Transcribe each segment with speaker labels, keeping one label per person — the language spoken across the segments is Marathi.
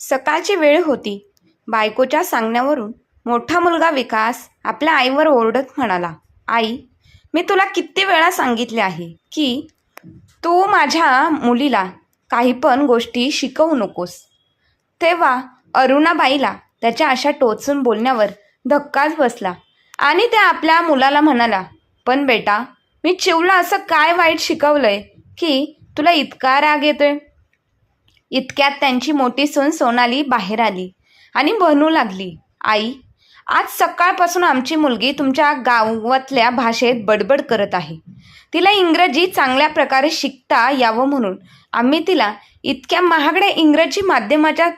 Speaker 1: सकाळची वेळ होती. बायकोच्या सांगण्यावरून मोठा मुलगा विकास आपल्या आईवर ओरडत म्हणाला आई मी तुला किती वेळा सांगितले आहे की तू माझ्या मुलीला काही पण गोष्टी शिकवू नकोस. तेव्हा अरुणाबाईला त्याच्या अशा टोचून बोलण्यावर धक्काच बसला आणि त्या आपल्या मुलाला म्हणाला पण बेटा मी चिवला असं काय वाईट शिकवलंय की तुला इतका राग येतोय? इतक्यात त्यांची मोठी सून सोनाली बाहेर आली आणि म्हणू लागली आई आज सकाळपासून आमची मुलगी तुमच्या गावातल्या भाषेत बडबड करत आहे. तिला इंग्रजी चांगल्या प्रकारे शिकता यावं म्हणून आम्ही तिला इतक्या महागड्या इंग्रजी माध्यमाच्या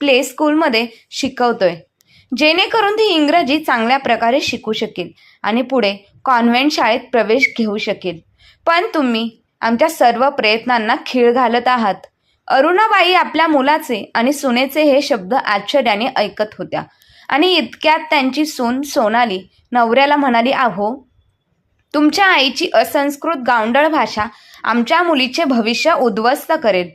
Speaker 1: प्ले स्कूलमध्ये शिकवतोय. जेणेकरून ती इंग्रजी चांगल्या प्रकारे शिकू शकेल आणि पुढे कॉन्व्हेंट शाळेत प्रवेश घेऊ शकेल. पण तुम्ही आमच्या सर्व प्रयत्नांना खीळ घालत आहात. अरुणाबाई आपल्या मुलाचे आणि सुनेचे हे शब्द आश्चर्याने ऐकत होत्या. आणि इतक्यात त्यांची सून सोनाली नवऱ्याला म्हणाली आहो तुमच्या आईची असंस्कृत गावंडळ भाषा आमच्या मुलीचे भविष्य उद्ध्वस्त करेल.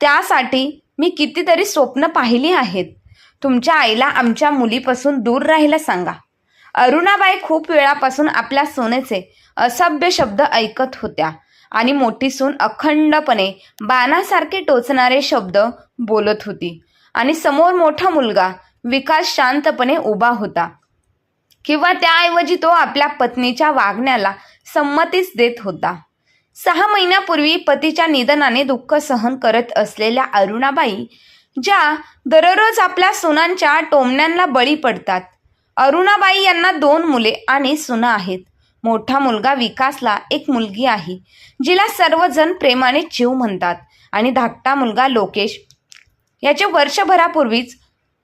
Speaker 1: त्यासाठी मी कितीतरी स्वप्न पाहिली आहेत. तुमच्या आईला आमच्या मुलीपासून दूर राहायला सांगा. अरुणाबाई खूप वेळापासून आपल्या सोनेचे असभ्य शब्द ऐकत होत्या. आणि मोठी सून अखंडपणे बाणासारखे टोचणारे शब्द बोलत होती. आणि समोर मोठा मुलगा विकास शांतपणे उभा होता. किंवा त्याऐवजी तो आपल्या पत्नीच्या वागण्याला संमतीच देत होता. सहा महिन्यापूर्वी पतीच्या निधनाने दुःख सहन करत असलेल्या अरुणाबाई ज्या दररोज आपल्या सुनांच्या टोमण्यांना बळी पडतात. अरुणाबाई यांना दोन मुले आणि सुना आहेत. मोठा मुलगा विकासला एक मुलगी आहे जिला सर्वजण प्रेमाने जीव म्हणतात आणि धाकटा मुलगा लोकेश याचे वर्षभरापूर्वीच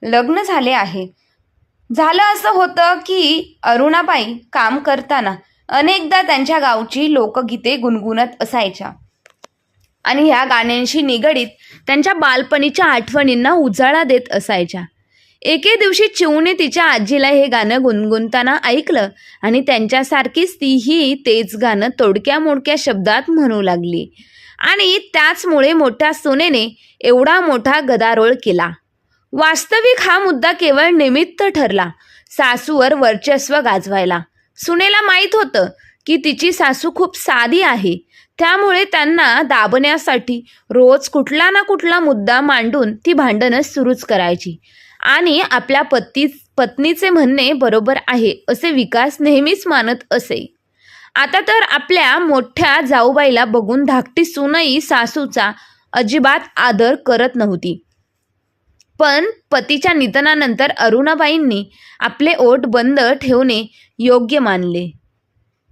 Speaker 1: लग्न झाले आहे. झालं असं होतं की अरुणाबाई काम करताना अनेकदा त्यांच्या गावची लोकगीते गुणगुणत असायच्या. आणि ह्या गाण्यांशी निगडीत त्यांच्या बालपणीच्या आठवणींना उजाळा देत असायच्या. एके दिवशी चिवने तिच्या आजीला हे गाणं गुणगुणताना ऐकलं आणि त्यांच्यासारखीच तीही तेच गाणं तोडक्या मोडक्या शब्दात म्हणू लागली. आणि त्याचमुळे मोठ्या सुनेने एवढा मोठा गदारोळ केला. वास्तविक हा मुद्दा केवळ निमित्त ठरला. सासूवर वर्चस्व गाजवायला. सुनेला माहीत होतं की तिची सासू खूप साधी आहे. त्यामुळे त्यांना दाबण्यासाठी रोज कुठला ना कुठला मुद्दा मांडून ती भांडणं सुरूच करायची. आणि आपल्या पती पत्नीचे म्हणणे बरोबर आहे असे विकास नेहमीच मानत असे. आता तर आपल्या मोठ्या जाऊबाईला बघून धाकटी सूनही सासूचा अजिबात आदर करत नव्हती. पण पतीच्या निधनानंतर अरुणाबाईंनी आपले ओट बंद ठेवणे योग्य मानले.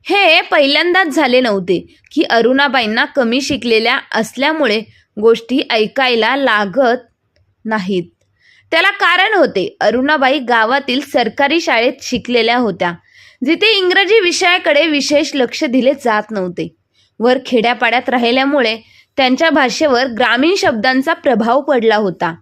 Speaker 1: हे पहिल्यांदाच झाले नव्हते की अरुणाबाईंना कमी शिकलेल्या असल्यामुळे गोष्टी ऐकायला लागत नाहीत. त्याला कारण होते. अरुणाबाई गावातील सरकारी शाळेत शिकलेल्या होत्या जिथे इंग्रजी विषयाकडे विशेष लक्ष दिले जात नव्हते. वर खेड्यापाड्यात राहिल्यामुळे त्यांच्या भाषेवर ग्रामीण शब्दांचा प्रभाव पडला होता.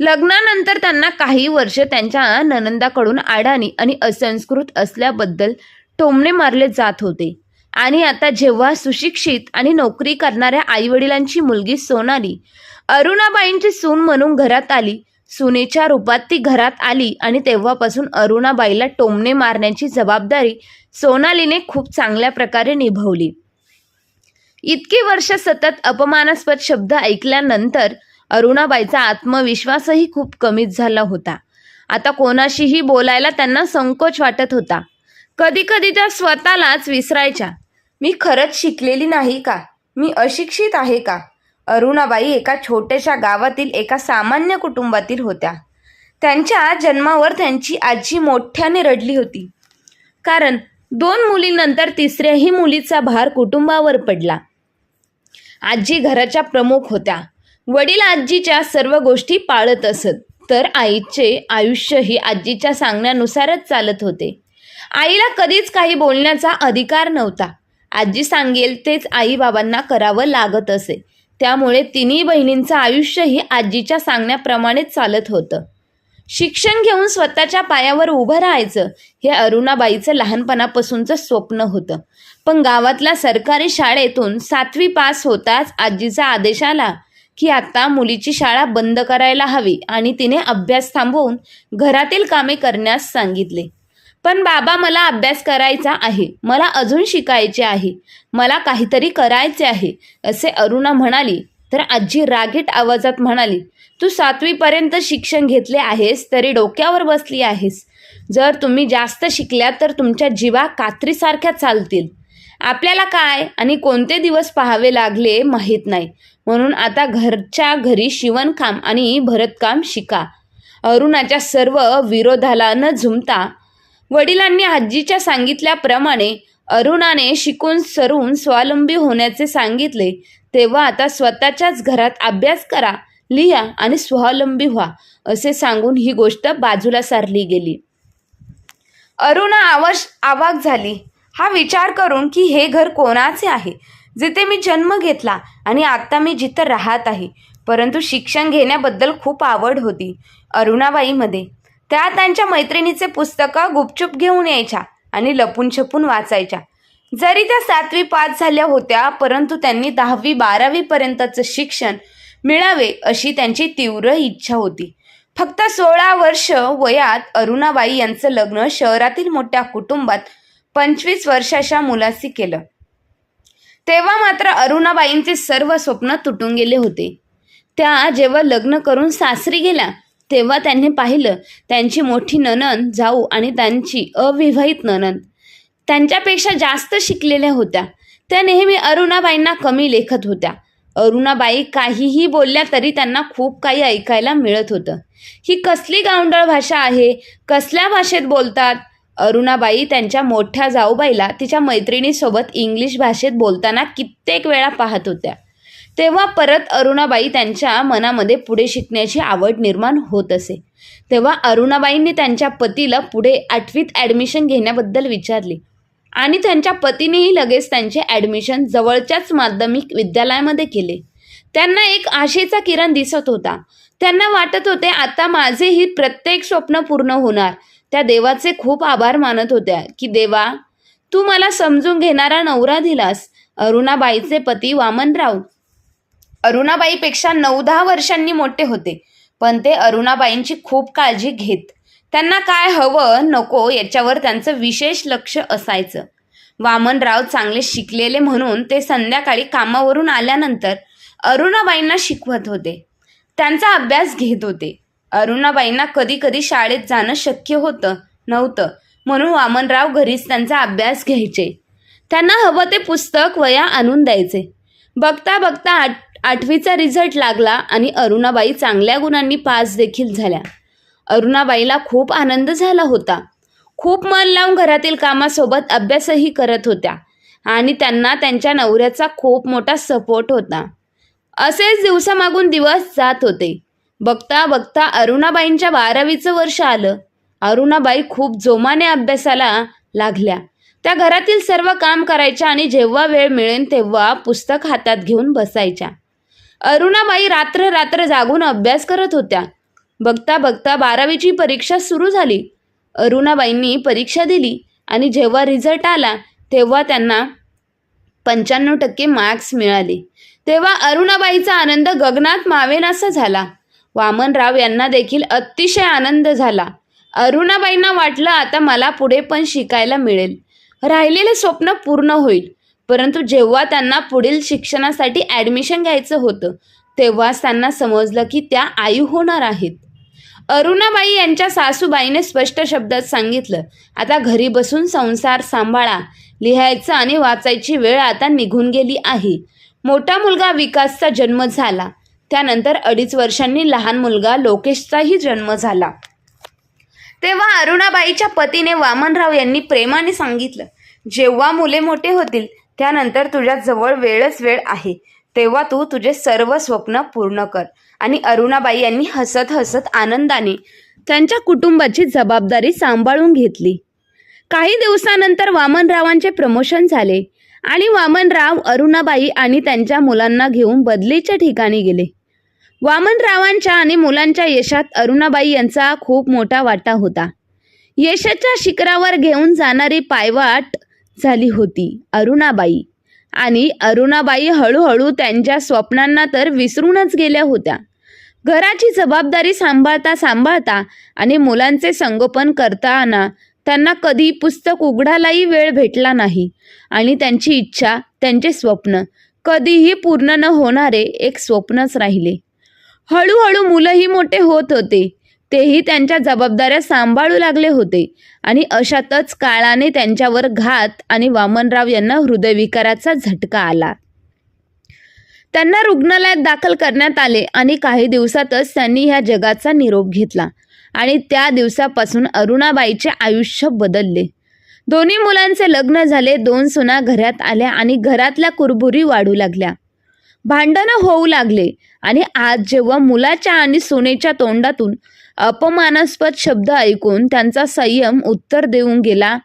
Speaker 1: लग्नानंतर त्यांना काही वर्ष त्यांच्या ननंदाकडून आडाणी आणि असंस्कृत असल्याबद्दल टोमणे मारले जात होते. आणि आता जेव्हा सुशिक्षित आणि नोकरी करणाऱ्या आईवडिलांची मुलगी सोनाली अरुणाबाईंची सून म्हणून घरात आली सुनेच्या रूपात ती घरात आली आणि तेव्हापासून अरुणाबाईला टोमणे मारण्याची जबाबदारी सोनालीने खूप चांगल्या प्रकारे निभावली. इतकी वर्ष सतत अपमानास्पद शब्द ऐकल्यानंतर अरुणाबाईचा आत्मविश्वासही खूप कमीच झाला होता. आता कोणाशीही बोलायला त्यांना संकोच वाटत होता. कधी कधी त्या स्वतःलाच विसरायच्या. मी खरंच शिकलेली नाही का? मी अशिक्षित आहे का? अरुणाबाई एका छोट्याशा गावातील एका सामान्य कुटुंबातील होत्या. त्यांच्या जन्मावर त्यांची आजी मोठ्याने रडली होती. कारण दोन मुलींनंतर तिसऱ्याही मुलीचा भार कुटुंबावर पडला. आजी घराच्या प्रमुख होत्या. वडील आजीच्या सर्व गोष्टी पाळत असत. तर आईचे आयुष्यही आजीच्या सांगण्यानुसारच चालत होते. आईला कधीच काही बोलण्याचा अधिकार नव्हता. आजी सांगेल तेच आई बाबांना करावं लागत असे. त्यामुळे तिन्ही बहिणींचं आयुष्यही आजीच्या सांगण्याप्रमाणेच चालत होतं. शिक्षण घेऊन स्वतःच्या पायावर उभं राहायचं हे अरुणाबाईचं लहानपणापासूनचं स्वप्न होतं. पण गावातल्या सरकारी शाळेतून सातवी पास होताच आजीचा आदेश आला की आता मुलीची शाळा बंद करायला हवी आणि तिने अभ्यास थांबवून घरातील कामे करण्यास सांगितले. पण बाबा मला अभ्यास करायचा आहे. मला अजून शिकायचे आहे. मला काहीतरी करायचे आहे असे अरुणा म्हणाली. तर आजी रागीट आवाजात म्हणाली तू सातवीपर्यंत शिक्षण घेतले आहेस तरी डोक्यावर बसली आहेस. जर तुम्ही जास्त शिकल्या तर तुमच्या जीवा कात्रीसारख्या चालतील. आपल्याला काय आणि कोणते दिवस पाहावे लागले माहीत नाही. म्हणून आता घरच्या घरी शिवणकाम आणि भरतकाम शिका. अरुणाच्या सर्व विरोधाला न झुमता वडिलांनी आजीच्या सांगितल्याप्रमाणे अरुणाने शिकून सरून स्वावलंबी होण्याचे सांगितले. तेव्हा आता स्वतःच्याच घरात अभ्यास करा लिहा आणि स्वावलंबी व्हा असे सांगून ही गोष्ट बाजूला सारली गेली. अरुणा आवाज आवाक झाली. हा विचार करून की हे घर कोणाचे आहे? जिथे मी जन्म घेतला आणि आता मी जिथं राहत आहे. परंतु शिक्षण घेण्याबद्दल खूप आवड होती. अरुणाबाईमध्ये त्या त्यांच्या मैत्रिणीचे पुस्तकं गुपचूप घेऊन यायच्या आणि लपून छपून वाचायच्या. जरी त्या सातवी पास झाल्या होत्या परंतु त्यांनी दहावी बारावीपर्यंतचं शिक्षण मिळावे अशी त्यांची तीव्र इच्छा होती. फक्त सोळा वर्ष वयात अरुणाबाई यांचं लग्न शहरातील मोठ्या कुटुंबात पंचवीस वर्षाच्या मुलाशी केलं. तेव्हा मात्र अरुणाबाईंचे सर्व स्वप्न तुटून गेले होते. त्या जेव्हा लग्न करून सासरी गेल्या तेव्हा त्यांनी पाहिलं त्यांची मोठी ननन जाऊ आणि त्यांची अविवाहित ननन त्यांच्यापेक्षा जास्त शिकलेल्या होत्या. त्या नेहमी अरुणाबाईंना कमी लेखत होत्या. अरुणाबाई काहीही बोलल्या तरी त्यांना खूप काही ऐकायला मिळत होतं. ही कसली गावंडळ भाषा आहे? कसल्या भाषेत बोलतात? अरुणाबाई त्यांच्या मोठ्या जाऊबाईला तिच्या मैत्रिणीसोबत इंग्लिश भाषेत बोलताना कित्येक वेळा पाहत होत्या. तेव्हा परत अरुणाबाई त्यांच्या मनामध्ये पुढे शिकण्याची आवड निर्माण होत असे. तेव्हा अरुणाबाईंनी त्यांच्या पतीला पुढे आठवीत ॲडमिशन घेण्याबद्दल विचारले. आणि त्यांच्या पतीनेही लगेच त्यांचे ॲडमिशन जवळच्याच माध्यमिक विद्यालयामध्ये केले. त्यांना एक आशेचा किरण दिसत होता. त्यांना वाटत होते आता माझेही प्रत्येक स्वप्न पूर्ण होणार. त्या देवाचे खूप आभार मानत होत्या की देवा तू मला समजून घेणारा नवरा दिलास. अरुणाबाईचे पती वामनराव अरुणाबाईपेक्षा नऊ दहा वर्षांनी मोठे होते. पण ते अरुणाबाईंची खूप काळजी घेत. त्यांना काय हवं नको याच्यावर त्यांचं विशेष लक्ष असायचं. वामनराव चांगले शिकलेले म्हणून ते संध्याकाळी कामावरून आल्यानंतर अरुणाबाईंना शिकवत होते. त्यांचा अभ्यास घेत होते. अरुणाबाईंना कधी कधी शाळेत जाणं शक्य होतं नव्हतं. म्हणून वामनराव घरीच त्यांचा अभ्यास घ्यायचे. त्यांना हवं ते पुस्तक वया आणून द्यायचे. बघता बघता आठ आठवीचा रिझल्ट लागला आणि अरुणाबाई चांगल्या गुणांनी पास देखील झाल्या. अरुणाबाईला खूप आनंद झाला होता. खूप मन लावून घरातील कामासोबत अभ्यासही करत होत्या आणि त्यांना त्यांच्या नवऱ्याचा खूप मोठा सपोर्ट होता. असेच दिवसामागून दिवस जात होते. बघता बघता अरुणाबाईंच्या बारावीचं वर्ष आलं. अरुणाबाई खूप जोमाने अभ्यासाला लागल्या. त्या घरातील सर्व काम करायच्या आणि जेव्हा वेळ मिळेल तेव्हा पुस्तक हातात घेऊन बसायच्या. अरुणाबाई रात्र रात्र जागून अभ्यास करत होत्या. बघता बघता बारावीची परीक्षा सुरू झाली. अरुणाबाईंनी परीक्षा दिली आणि जेव्हा रिझल्ट आला तेव्हा त्यांना पंच्याण्णव टक्के मार्क्स मिळाले. तेव्हा अरुणाबाईचा आनंद गगनात मावेनासा झाला. वामनराव यांना देखील अतिशय आनंद झाला. अरुणाबाईंना वाटलं आता मला पुढे पण शिकायला मिळेल. राहिलेले स्वप्न पूर्ण होईल. परंतु जेव्हा त्यांना पुढील शिक्षणासाठी ॲडमिशन घ्यायचं होतं तेव्हाच त्यांना समजलं की त्या आई होणार आहेत. अरुणाबाई यांच्या सासूबाईने स्पष्ट शब्दात सांगितलं आता घरी बसून संसार सांभाळा. लिहायचं आणि वाचायची वेळ आता निघून गेली आहे. मोठा मुलगा विकासचा जन्म झाला. त्यानंतर अडीच वर्षांनी लहान मुलगा लोकेशचाही जन्म झाला. तेव्हा अरुणाबाईच्या पतीने वामनराव यांनी प्रेमाने सांगितलं जेव्हा मुले मोठे होतील त्यानंतर तुझ्याजवळ वेळच वेळ आहे. तेव्हा तू तुझे सर्व स्वप्न पूर्ण कर. आणि अरुणाबाई यांनी हसत हसत आनंदाने त्यांच्या कुटुंबाची जबाबदारी सांभाळून घेतली. काही दिवसानंतर वामनरावांचे प्रमोशन झाले आणि वामनराव अरुणाबाई आणि त्यांच्या मुलांना घेऊन बदलीच्या ठिकाणी गेले. वामनरावांच्या आणि मुलांच्या यशात अरुणाबाई यांचा खूप मोठा वाटा होता. यशाच्या शिखरावर घेऊन जाणारी पायवाट झाली होती. अरुणाबाई. आणि अरुणाबाई हळूहळू त्यांच्या स्वप्नांना तर विसरूनच गेल्या होत्या. घराची जबाबदारी सांभाळता सांभाळता आणि मुलांचे संगोपन करताना त्यांना कधी पुस्तक उघडायलाही वेळ भेटला नाही. आणि त्यांची इच्छा त्यांचे स्वप्न कधीही पूर्ण न होणारे एक स्वप्नच राहिले. हळूहळू मुलंही मोठे होत होते. तेही त्यांच्या जबाबदाऱ्या सांभाळू लागले होते. आणि अशातच काळाने त्यांच्यावर घात आणि वामनराव यांना हृदयविकाराचा झटका आला. त्यांना रुग्णालयात दाखल करण्यात आले आणि काही दिवसातच त्यांनी ह्या जगाचा निरोप घेतला. आणि त्या दिवसापासून अरुणाबाईचे आयुष्य बदलले. दोन्ही मुलांचे लग्न झाले दोन सुना घरात आल्या आणि घरातल्या कुरबुरी वाढू लागल्या. भांडणं होऊ लागले आणि आज जेव्हा मुलाच्या आणि सुनेच्या तोंडातून अपमानास्पद शब्द ऐकून त्यांचा संयम उत्तर देऊन गेला.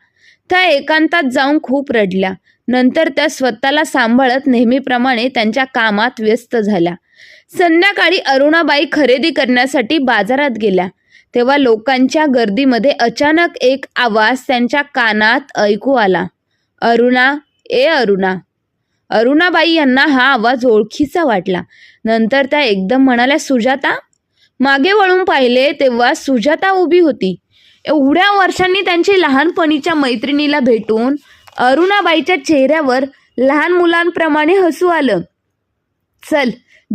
Speaker 1: त्या एकांतात जाऊन खूप रडल्या. नंतर त्या स्वतःला सांभाळत नेहमीप्रमाणे त्यांच्या कामात व्यस्त झाल्या. संध्याकाळी अरुणाबाई खरेदी करण्यासाठी बाजारात गेल्या. तेव्हा लोकांच्या गर्दीमध्ये अचानक एक आवाज त्यांच्या कानात ऐकू आला. अरुणा ए अरुणा. अरुणाबाई यांना हा आवाज ओळखीचा वाटला. नंतर त्या एकदम म्हणाल्या सुजाता मागे वळून पाहिले तेव्हा सुजाता उभी होती. एवढ्या वर्षांनी त्यांची लहानपणीच्या मैत्रिणीला भेटून अरुणाबाईच्या चेहऱ्यावर लहान मुलांप्रमाणे हसू आलं. चल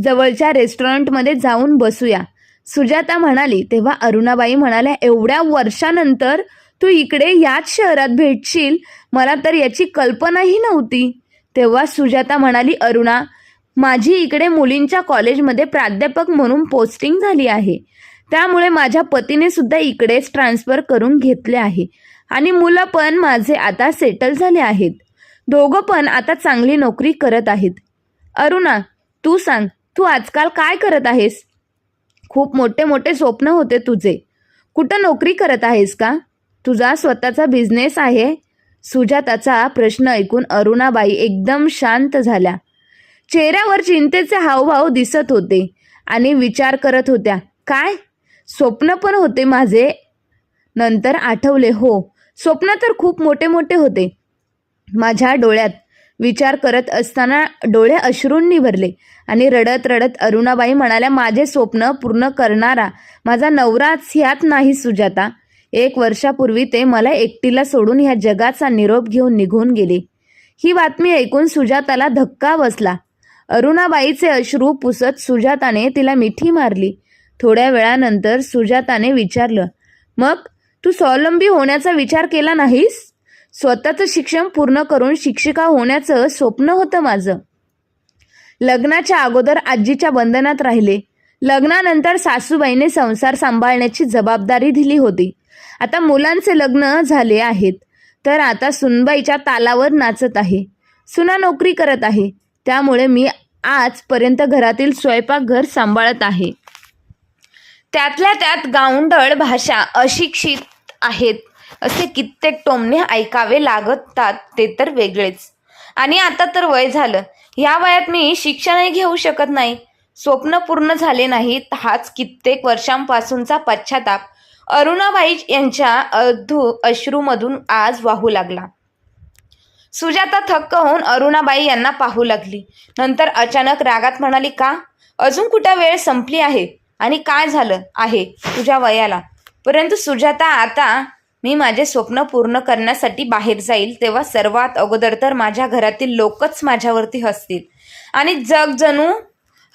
Speaker 1: जवळच्या रेस्टॉरंटमध्ये जाऊन बसूया. सुजाता म्हणाली तेव्हा अरुणाबाई म्हणाल्या एवढ्या वर्षानंतर तू इकडे याच शहरात भेटशील? मला तर याची कल्पनाही नव्हती. तेव्हा सुजाता म्हणाली अरुणा माझी इकडे मुलींच्या कॉलेजमध्ये प्राध्यापक म्हणून पोस्टिंग झाली आहे. त्यामुळे माझ्या पतीने सुद्धा इकडेच ट्रान्सफर करून घेतले आहे. आणि मुलं पण माझे आता सेटल झाले आहेत. दोघं पण आता चांगली नोकरी करत आहेत. अरुणा तू सांग तू आजकाल काय करत आहेस? खूप मोठे मोठे स्वप्न होते तुझे. कुठं नोकरी करत आहेस का? तुझा स्वतःचा बिझनेस आहे? सुजाताचा प्रश्न ऐकून अरुणाबाई एकदम शांत झाल्या. चेहऱ्यावर चिंतेचे हावभाव दिसत होते आणि विचार करत होत्या काय? स्वप्न पण होते माझे? नंतर आठवले हो स्वप्न तर खूप मोठे मोठे होते. माझ्या डोळ्यात विचार करत असताना डोळे अश्रूंनी भरले आणि रडत रडत अरुणाबाई म्हणाल्या माझे स्वप्न पूर्ण करणारा माझा नवराच ह्यात नाही सुजाता. एक वर्षापूर्वी ते मला एकटीला सोडून ह्या जगाचा निरोप घेऊन निघून गेले. ही बातमी ऐकून सुजाताला धक्का बसला. अरुणाबाईचे अश्रू पुसत सुजाताने तिला मिठी मारली. थोड्या वेळानंतर सुजाताने विचारलं मग तू स्वावलंबी होण्याचा विचार केला नाहीस? स्वतःचं शिक्षण पूर्ण करून शिक्षिका होण्याचं स्वप्न होतं माझं. लग्नाच्या अगोदर आजीच्या बंधनात राहिले. लग्नानंतर सासूबाईने संसार सांभाळण्याची जबाबदारी दिली होती. आता मुलांचे लग्न झाले आहेत तर आता सुनबाईच्या तालावर नाचत आहे. सुना नोकरी करत आहे. त्यामुळे मी आजपर्यंत घरातील स्वयंपाकघर सांभाळत आहे. त्यातल्या त्यात गावंढळ भाषा अशिक्षित आहेत असे कित्येक टोमणे ऐकावे लागतात ते तर वेगळेच. आणि आता तर वय झालं. या वयात मी शिक्षणही घेऊ शकत नाही. स्वप्न पूर्ण झाले नाहीत हाच कित्येक वर्षांपासूनचा पश्चाताप. अरुणाबाई यांच्या अधू अश्रूमधून आज वाहू लागला. सुजाता थक्क होऊन अरुणाबाई यांना पाहू लागली. नंतर अचानक रागात म्हणाली का? अजून कुठं वेळ संपली आहे? आणि काय झालं आहे तुझ्या वयाला? परंतु सुजाता आता मी माझे स्वप्न पूर्ण करण्यासाठी बाहेर जाईल तेव्हा सर्वात अगोदर तर माझ्या घरातील लोकच माझ्यावरती हसतील. आणि जग जणू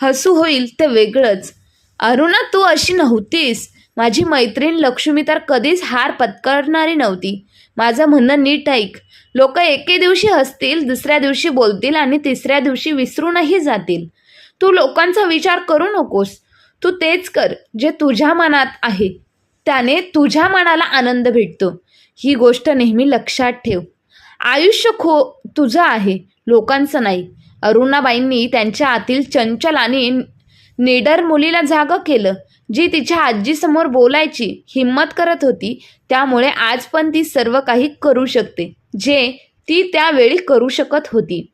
Speaker 1: हसू होईल ते वेगळंच. अरुणा तू अशी नव्हतीस. माझी मैत्रीण लक्ष्मी तर कधीच हार पत्करणारी नव्हती. माझं म्हणणं नीट ऐक. लोक एके दिवशी हसतील दुसऱ्या दिवशी बोलतील आणि तिसऱ्या दिवशी विसरूनही जातील. तू लोकांचा विचार करू नकोस. तू तेच कर जे तुझ्या मनात आहे. त्याने तुझ्या मनाला आनंद भेटतो. ही गोष्ट नेहमी लक्षात ठेव. आयुष्य खो तुझं आहे लोकांचं नाही. अरुणाबाईंनी त्यांच्या आतील चंचल आणि निडर मुलीला जागं केलं. जी तिच्या आजीसमोर बोलायची हिंमत करत होती त्यामुळे आज पण ती सर्व काही करू शकते जे ती त्यावेळी करू शकत होती.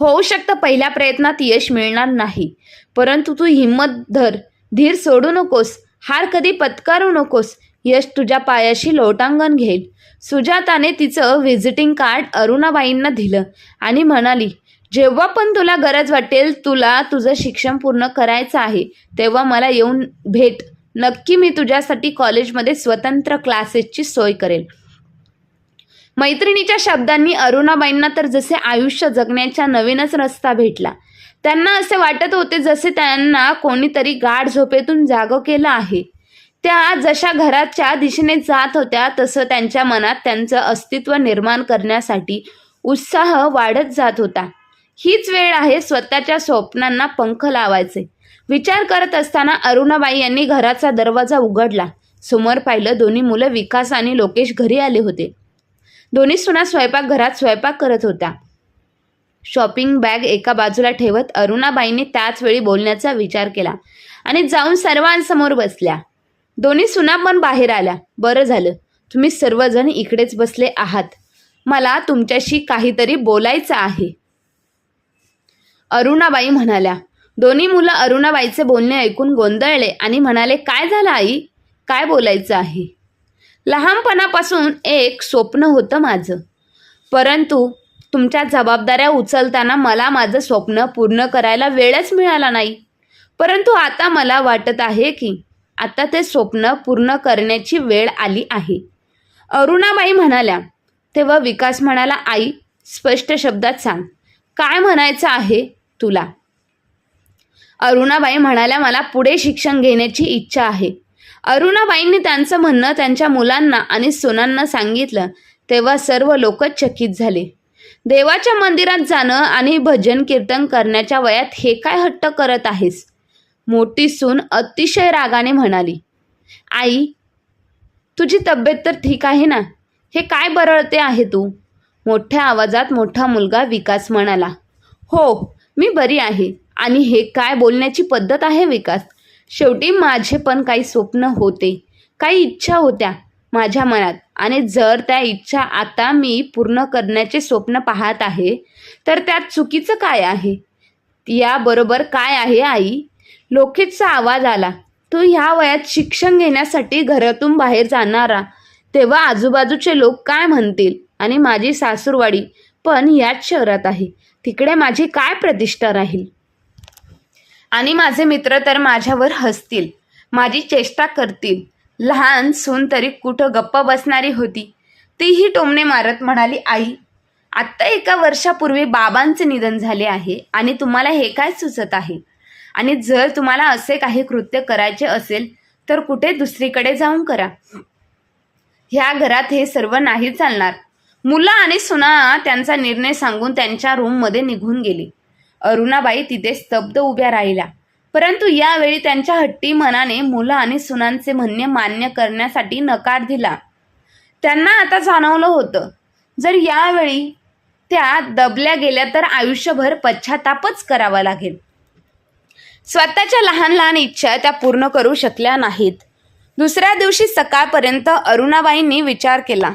Speaker 1: होऊ शकतं पहिल्या प्रयत्नात यश मिळणार नाही परंतु तू हिंमत धर धीर सोडू नकोस हार कधी पत्करू नकोस यश तुझ्या पायाशी लोटांगण घेईल. सुजाताने तिचं व्हिजिटिंग कार्ड अरुणाबाईंना दिलं आणि म्हणाली जेव्हा पण तुला गरज वाटेल तुला तुझं शिक्षण पूर्ण करायचं आहे तेव्हा मला येऊन भेट. नक्की मी तुझ्यासाठी कॉलेजमध्ये स्वतंत्र क्लासेसची सोय करेल. मैत्रिणीच्या शब्दांनी अरुणाबाईंना तर जसे आयुष्य जगण्याचा नवीनच रस्ता भेटला. त्यांना असे वाटत होते जसे त्यांना कोणीतरी गाढ झोपेतून जागं केलं आहे. त्या जशा घराच्या दिशेने जात होत्या तसं त्यांच्या मनात त्यांचं अस्तित्व निर्माण करण्यासाठी उत्साह वाढत जात होता. हीच वेळ आहे स्वतःच्या स्वप्नांना पंख लावायचे. विचार करत असताना अरुणाबाई यांनी घराचा दरवाजा उघडला. समोर पाहिलं दोन्ही मुलं विकास आणि लोकेश घरी आले होते. दोन्ही सुना स्वयंपाकघरात स्वयंपाक करत होत्या. शॉपिंग बॅग एका बाजूला ठेवत अरुणाबाईंनी त्याच वेळी बोलण्याचा विचार केला आणि जाऊन सर्वांसमोर बसल्या. दोन्ही सुना पण बाहेर आल्या. बरं झालं. तुम्ही सर्वजण इकडेच बसले आहात. मला तुमच्याशी काहीतरी बोलायचं आहे. अरुणाबाई म्हणाल्या दोन्ही मुलं अरुणाबाईचे बोलणे ऐकून गोंधळले आणि म्हणाले काय झालं आई? काय बोलायचं आहे? लहानपणापासून एक स्वप्न होतं माझं. परंतु तुमच्या जबाबदाऱ्या उचलताना मला माझं स्वप्न पूर्ण करायला वेळच मिळाला नाही. परंतु आता मला वाटत आहे की आता ते स्वप्न पूर्ण करण्याची वेळ आली आहे. अरुणाबाई म्हणाल्या तेव्हा विकास म्हणाला आई स्पष्ट शब्दात सांग काय म्हणायचं आहे? तुला. अरुणाबाई म्हणाल्या मला पुढे शिक्षण घेण्याची इच्छा आहे. अरुणाबाईंनी त्यांचं म्हणणं त्यांच्या मुलांना आणि सुनांना सांगितलं तेव्हा सर्व लोक चकित झाले. देवाच्या मंदिरात जाणं आणि भजन कीर्तन करण्याच्या वयात हे काय हट्ट करत आहेस? मोठी सून अतिशय रागाने म्हणाली. आई तुझी तब्येत तर ठीक आहे ना? हे काय बरळते आहे तू? मोठ्या आवाजात मोठा मुलगा विकास म्हणाला. हो मी बरी आहे. आणि हे काय बोलण्याची पद्धत आहे विकास? शेवटी माझे पण काही स्वप्न होते. काही इच्छा होत्या माझ्या मनात. आणि जर त्या इच्छा आता मी पूर्ण करण्याचे स्वप्न पाहत आहे तर त्यात चुकीचं काय आहे? याबरोबर काय आहे आई? लोकेतचा आवाज आला. तू ह्या वयात शिक्षण घेण्यासाठी घरातून बाहेर जाणारा. तेव्हा आजूबाजूचे लोक काय म्हणतील? आणि माझी सासूरवाडी पण याच शहरात आहे. तिकडे माझी काय प्रतिष्ठा राहील? आणि माझे मित्र तर माझ्यावर हसतील माझी चेष्टा करतील. लहान सून तरी कुठं गप्प बसणारी होती. तीही टोमणे मारत म्हणाली आई आत्ता एका वर्षापूर्वी बाबांचे निधन झाले आहे आणि तुम्हाला हे काय सुचत आहे? आणि जर तुम्हाला असे काही कृत्य करायचे असेल तर कुठे दुसरीकडे जाऊन करा. ह्या घरात हे सर्व नाही चालणार. मुलं आणि सुना त्यांचा निर्णय सांगून त्यांच्या रूममध्ये निघून गेली. अरुणाबाई तिथे स्तब्ध उभ्या राहिल्या. परंतु यावेळी त्यांच्या हट्टी मनाने मुलं आणि सुनांचे म्हणणे मान्य करण्यासाठी नकार दिला. त्यांना आता जाणवलं होतं. जर यावेळी त्या दबल्या गेल्या तर आयुष्यभर पश्चातापच करावा लागेल. स्वतःच्या लहान लहान इच्छा त्या पूर्ण करू शकल्या नाहीत. दुसऱ्या दिवशी सकाळपर्यंत अरुणाबाईंनी विचार केला.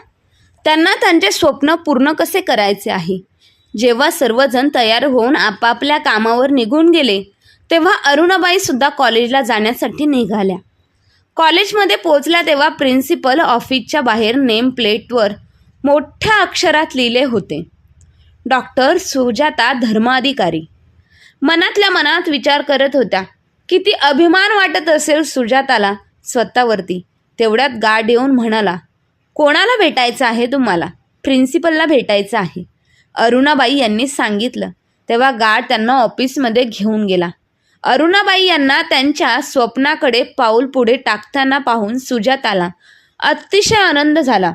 Speaker 1: त्यांना त्यांचे स्वप्न पूर्ण कसे करायचे आहे? जेव्हा सर्वजण तयार होऊन आपापल्या कामावर निघून गेले तेव्हा अरुणाबाई सुद्धा कॉलेजला जाण्यासाठी निघाल्या. कॉलेजमध्ये पोचल्या तेव्हा प्रिन्सिपल ऑफिसच्या बाहेर नेम प्लेटवर मोठ्या अक्षरात लिहिले होते डॉक्टर सुजाता धर्माधिकारी. मनातल्या मनात विचार करत होत्या किती अभिमान वाटत असेल सुजाताला स्वतःवरती तेवढ्यात गाड येऊन म्हणाला कोणाला भेटायचं आहे तुम्हाला? प्रिन्सिपलला भेटायचं आहे. अरुणाबाई यांनी सांगितलं. तेव्हा गार्ड त्यांना ऑफिसमध्ये घेऊन गेला. अरुणाबाई यांना त्यांच्या स्वप्नाकडे पाऊल पुढे टाकताना पाहून सुजाताला अतिशय आनंद झाला.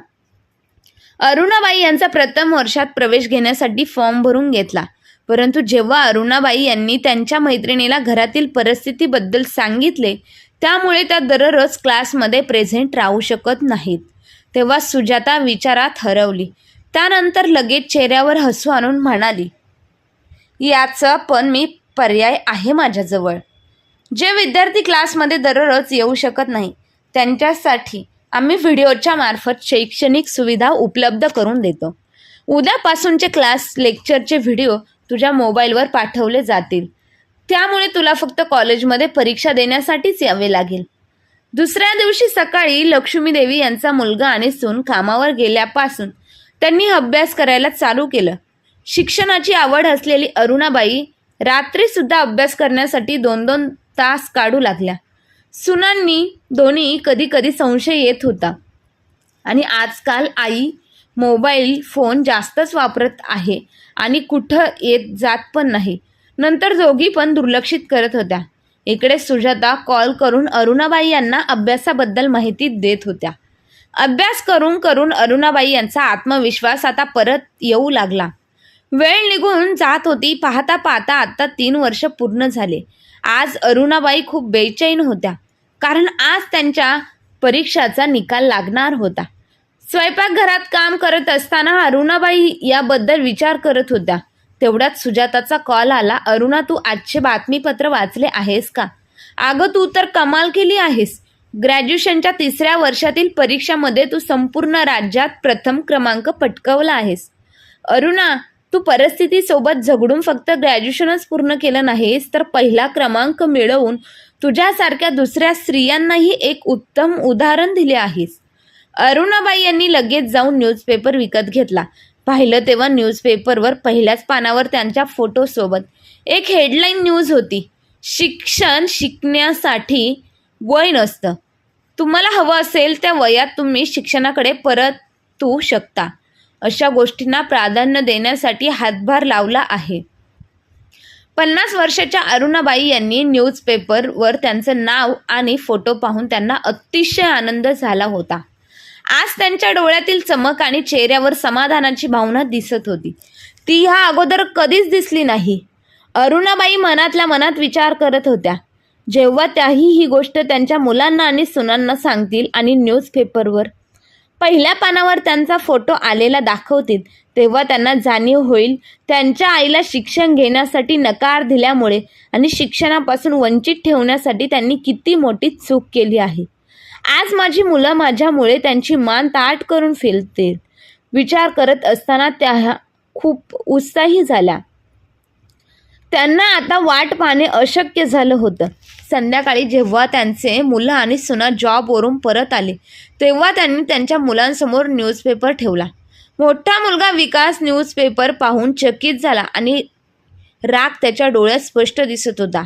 Speaker 1: अरुणाबाई यांचा प्रथम वर्षात प्रवेश घेण्यासाठी फॉर्म भरून घेतला. परंतु जेव्हा अरुणाबाई यांनी त्यांच्या मैत्रिणीला घरातील परिस्थितीबद्दल सांगितले त्यामुळे त्या दररोज क्लासमध्ये प्रेझेंट राहू शकत नाहीत. तेव्हा सुजाता विचारात हरवली. त्यानंतर लगेच चेहऱ्यावर हसू आणून म्हणाली याचा पण मी पर्याय आहे माझ्याजवळ. जे विद्यार्थी क्लासमध्ये दररोज येऊ शकत नाही त्यांच्यासाठी आम्ही व्हिडिओच्या मार्फत शैक्षणिक सुविधा उपलब्ध करून देतो. उद्यापासूनचे क्लास लेक्चरचे व्हिडिओ तुझ्या मोबाईलवर पाठवले जातील. त्यामुळे तुला फक्त कॉलेजमध्ये परीक्षा देण्यासाठीच यावे लागेल. दुसऱ्या दिवशी सकाळी लक्ष्मी देवी यांचा मुलगा आणि सून कामावर गेल्यापासून त्यांनी अभ्यास करायला चालू केलं. शिक्षणाची आवड असलेली अरुणाबाई रात्रीसुद्धा अभ्यास करण्यासाठी दोन दोन तास काढू लागल्या. सुनांनी दोन्ही कधी कधी संशय येत होता. आणि आजकाल आई मोबाईल फोन जास्तच वापरत आहे आणि कुठं येत जात पण नाही. नंतर दोघी पण दुर्लक्षित करत होत्या. इकडे सुजाता कॉल करून अरुणाबाई यांना अभ्यासाबद्दल माहिती देत होत्या. अभ्यास करून करून अरुणाबाई यांचा आत्मविश्वास आता परत येऊ लागला. वेळ निघून जात होती. पाहता पाहता आता तीन वर्ष पूर्ण झाले. आज अरुणाबाई खूप बेचैन होत्या. कारण आज त्यांच्या परीक्षाचा निकाल लागणार होता. स्वयंपाकघरात काम करत असताना अरुणाबाई याबद्दल विचार करत होत्या. तेवढ्यात सुजाताचा कॉल आला अरुणा तू आजचे बातमीपत्र वाचले आहेस का? अगं तू तर कमाल केली आहेस. ग्रॅज्युएशनच्या तिसऱ्या वर्षातील परीक्षामध्ये तू संपूर्ण राज्यात प्रथम क्रमांक पटकवला आहेस. अरुणा तू परिस्थितीसोबत झगडून फक्त ग्रॅज्युएशनच पूर्ण केलं नाहीस तर पहिला क्रमांक मिळवून तुझ्यासारख्या दुसऱ्या स्त्रियांनाही एक उत्तम उदाहरण दिले आहेस. अरुणाबाई यांनी लगेच जाऊन न्यूजपेपर विकत घेतला. पाहिलं तेव्हा न्यूजपेपरवर पहिल्याच पानावर त्यांच्या फोटोसोबत एक हेडलाईन न्यूज होती. शिक्षण शिकण्यासाठी वय नसतं. तुम्हाला हवं असेल त्या वयात तुम्ही शिक्षणाकडे परतू शकता. अशा गोष्टींना प्राधान्य देण्यासाठी हातभार लावला आहे. पन्नास वर्षाच्या अरुणाबाई यांनी न्यूजपेपरवर त्यांचं नाव आणि फोटो पाहून त्यांना अतिशय आनंद झाला होता. आज त्यांच्या डोळ्यातील चमक आणि चेहऱ्यावर समाधानाची भावना दिसत होती. ती ह्या अगोदर कधीच दिसली नाही. अरुणाबाई मनातल्या मनात विचार करत होत्या. जेव्हा त्याही ही गोष्ट त्यांच्या मुलांना आणि सुनांना सांगतील आणि न्यूजपेपरवर पहिल्या पानावर त्यांचा फोटो आलेला दाखवतील तेव्हा त्यांना जाणीव होईल. त्यांच्या आईला शिक्षण घेण्यासाठी नकार दिल्यामुळे आणि शिक्षणापासून वंचित ठेवण्यासाठी त्यांनी किती मोठी चूक केली आहे. आज माझी मुलं माझ्यामुळे त्यांची मान ताट करून फिरतील विचार करत असताना त्या खूप उत्साही झाल्या. त्यांना आता वाट पाहणे अशक्य झालं होतं. संध्याकाळी जेव्हा त्यांचे मुलं आणि सुना जॉबवरून परत आले तेव्हा त्यांनी त्यांच्या मुलांसमोर न्यूजपेपर ठेवला. मोठा मुलगा विकास न्यूजपेपर पाहून चकित झाला आणि राग त्याच्या डोळ्यात स्पष्ट दिसत होता.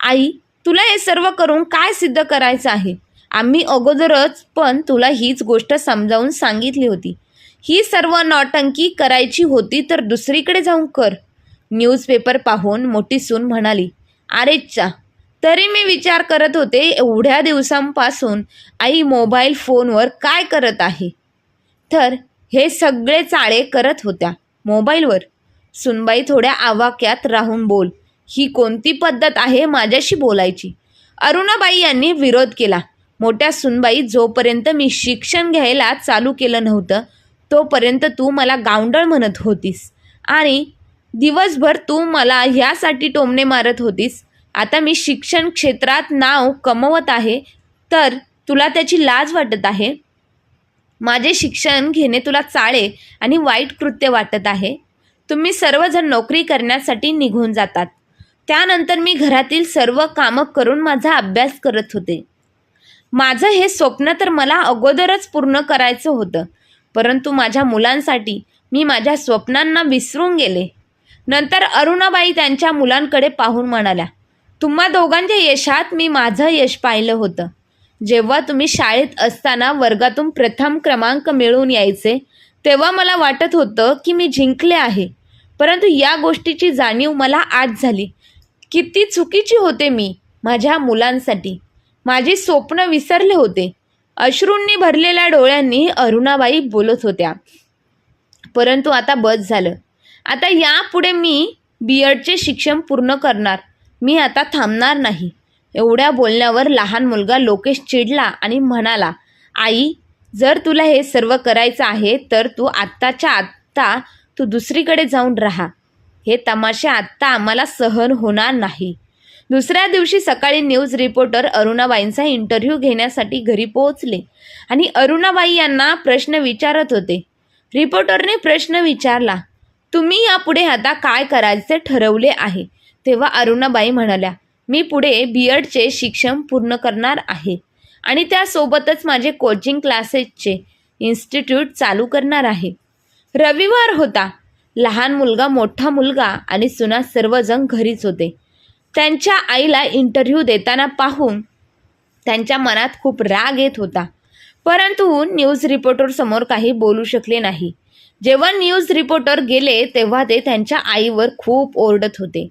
Speaker 1: आई तुला हे सर्व करून काय सिद्ध करायचं आहे? आम्ही अगोदरच पण तुला हीच गोष्ट समजावून सांगितली होती. ही सर्व नौटंकी करायची होती तर दुसरीकडे जाऊन कर. न्यूजपेपर पाहून मोठी सून म्हणाली अरेच्चा तरी मी विचार करत होते एवढ्या दिवसांपासून आई मोबाईल फोनवर काय करत आहे. तर हे सगळे चाळे करत होत्या मोबाईलवर. सुनबाई थोड्या आवाक्यात राहून बोल ही कोणती पद्धत आहे माझ्याशी बोलायची? अरुणाबाई यांनी विरोध केला मोठ्या सुनबाई जोपर्यंत मी शिक्षण घ्यायला चालू केलं नव्हतं तोपर्यंत तू मला गावंडळ म्हणत होतीस. आणि दिवसभर तू मला ह्यासाठी टोमणे मारत होतीस. आता मी शिक्षण क्षेत्रात नाव कमवत आहे तर तुला त्याची लाज वाटत आहे? माझे शिक्षण घेणे तुला चाळे आणि वाईट कृत्य वाटत आहे. तुम्ही सर्वजण नोकरी करण्यासाठी निघून जातात. त्यानंतर मी घरातील सर्व कामं करून माझा अभ्यास करत होते. माझं हे स्वप्न तर मला अगोदरच पूर्ण करायचं होतं. परंतु माझ्या मुलांसाठी मी माझ्या स्वप्नांना विसरून गेले. नंतर अरुणाबाई त्यांच्या मुलांकडे पाहून म्हणाल्या तुम्हा दोघांच्या यशात मी माझं यश पाहिलं होतं. जेव्हा तुम्ही शाळेत असताना वर्गातून प्रथम क्रमांक मिळवून यायचे तेव्हा मला वाटत होतं की मी जिंकले आहे. परंतु या गोष्टीची जाणीव मला आज झाली. किती चुकीची होते मी माझ्या मुलांसाठी. माझी स्वप्न विसरले होते. अश्रूंनी भरलेल्या डोळ्यांनी अरुणाबाई बोलत होत्या. परंतु आता बस झालं. आता यापुढे मी बी एडचे शिक्षण पूर्ण करणार. मी आता थांबणार नाही. एवढ्या बोलण्यावर लहान मुलगा लोकेश चिडला आणि म्हणाला आई जर तुला हे सर्व करायचं आहे तर तू आत्ताच्या आत्ता तू दुसरीकडे जाऊन राहा. हे तमाशे आत्ता आम्हाला सहन होणार नाही. दुसऱ्या दिवशी सकाळी न्यूज रिपोर्टर अरुणाबाईंचा इंटरव्ह्यू घेण्यासाठी घरी पोहोचले आणि अरुणाबाई यांना प्रश्न विचारत होते. रिपोर्टरने प्रश्न विचारला तुम्ही यापुढे आता काय करायचे ठरवले आहे? तेव्हा अरुणाबाई म्हणाल्या मी पुढे बी एडचे शिक्षण पूर्ण करणार आहे आणि त्यासोबतच माझे कोचिंग क्लासेसचे इन्स्टिट्यूट चालू करणार आहे. रविवार होता. लहान मुलगा मोठा मुलगा आणि सुना सर्वजण घरीच होते. त्यांच्या आईला इंटरव्ह्यू देताना पाहून त्यांच्या मनात खूप राग येत होता. परंतु न्यूज रिपोर्टर समोर काही बोलू शकले नाही. जेव्हा न्यूज रिपोर्टर गेले तेव्हा ते त्यांच्या आईवर खूप ओरडत होते.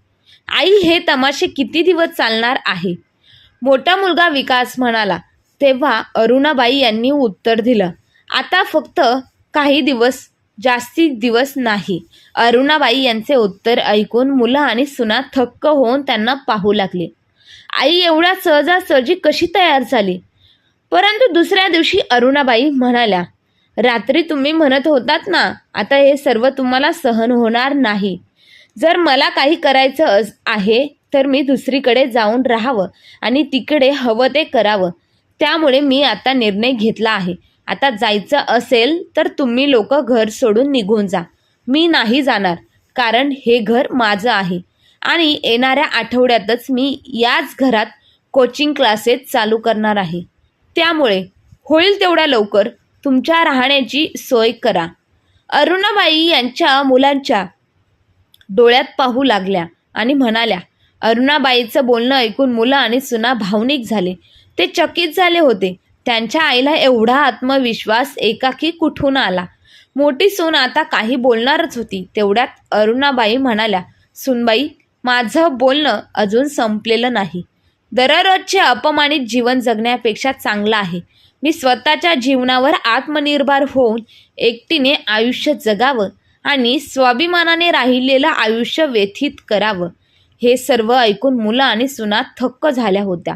Speaker 1: आई हे तमाशे किती दिवस चालणार आहे? मोठा मुलगा विकास म्हणाला. तेव्हा अरुणाबाई यांनी उत्तर दिलं. आता फक्त काही दिवस जास्ती दिवस नाही. अरुणाबाई यांचे उत्तर ऐकून मुलं आणि सुना थक्क होऊन त्यांना पाहू लागले. आई एवढ्या सहजासहजी कशी तयार झाली? परंतु दुसऱ्या दिवशी अरुणाबाई म्हणाल्या रात्री तुम्ही म्हणत होतात ना आता हे सर्व तुम्हाला सहन होणार नाही. जर मला काही करायचं आहे तर मी दुसरीकडे जाऊन राहावं आणि तिकडे हवं ते करावं. त्यामुळे मी आता निर्णय घेतला आहे. आता जायचं असेल तर तुम्ही लोक घर सोडून निघून जा. मी नाही जाणार कारण हे घर माझं आहे. आणि येणाऱ्या आठवड्यातच मी याच घरात कोचिंग क्लासेस चालू करणार आहे. त्यामुळे होईल तेवढ्या लवकर तुमच्या राहण्याची सोय करा. अरुणाबाई यांच्या मुलांच्या डोळ्यात पाहू लागल्या आणि म्हणाल्या अरुणाबाईचं बोलणं ऐकून मुलं आणि सुना भावनिक झाले. ते चकित झाले होते. त्यांच्या आईला एवढा आत्मविश्वास एकाकी कुठून आला? मोठी सून आता काही बोलणारच होती. तेवढ्यात अरुणाबाई म्हणाल्या सुनबाई माझं बोलणं अजून संपलेलं नाही. दररोजचे अपमानित जीवन जगण्यापेक्षा चांगलं आहे. मी स्वतःच्या जीवनावर आत्मनिर्भर होऊन एकटीने आयुष्य जगावं आणि स्वाभिमानाने राहिलेलं आयुष्य व्यथित करावं. हे सर्व ऐकून मुलं आणि सुना थक्क झाल्या होत्या.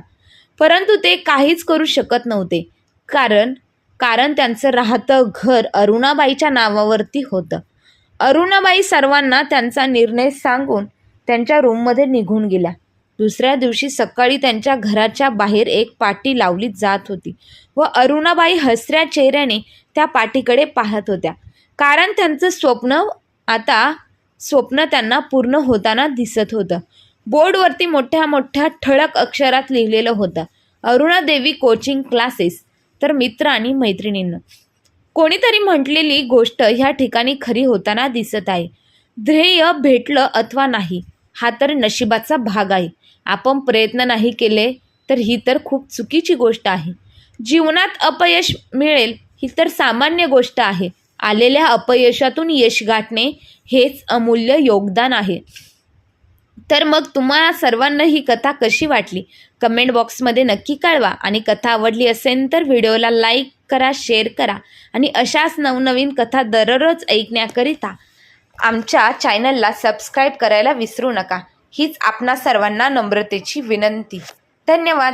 Speaker 1: परंतु ते काहीच करू शकत नव्हते. कारण कारण त्यांचं राहतं घर अरुणाबाईच्या नावावरती होतं. अरुणाबाई सर्वांना त्यांचा निर्णय सांगून त्यांच्या रूममध्ये निघून गेल्या. दुसऱ्या दिवशी सकाळी त्यांच्या घराच्या बाहेर एक पाटी लावली जात होती व अरुणाबाई हसऱ्या चेहऱ्याने त्या पाटीकडे पाहत होत्या. कारण त्यांचं स्वप्न आता स्वप्न त्यांना पूर्ण होताना दिसत होतं. बोर्डवरती मोठ्या मोठ्या ठळक अक्षरात लिहिलेलं होतं. अरुणा देवी कोचिंग क्लासेस तर मित्र आणि मैत्रिणींना कोणीतरी म्हटलेली गोष्ट ह्या ठिकाणी खरी होताना दिसत आहे. ध्येय भेटलं अथवा नाही हा तर नशिबाचा भाग आहे. आपण प्रयत्न नाही केले तर ही तर खूप चुकीची गोष्ट आहे. जीवनात अपयश मिळेल ही तर सामान्य गोष्ट आहे. आलेल्या अपयशातून यश गाठणे हेच अमूल्य योगदान आहे. तर मग तुम्हाला सर्वांना ही कथा कशी वाटली? कमेंट बॉक्समध्ये नक्की कळवा. आणि कथा आवडली असेल तर व्हिडिओला लाईक करा शेअर करा. आणि अशाच नवनवीन कथा दररोज ऐकण्याकरिता आमच्या चॅनलला सबस्क्राईब करायला विसरू नका. हीच आपणा सर्वांना नम्रतेची विनंती. धन्यवाद.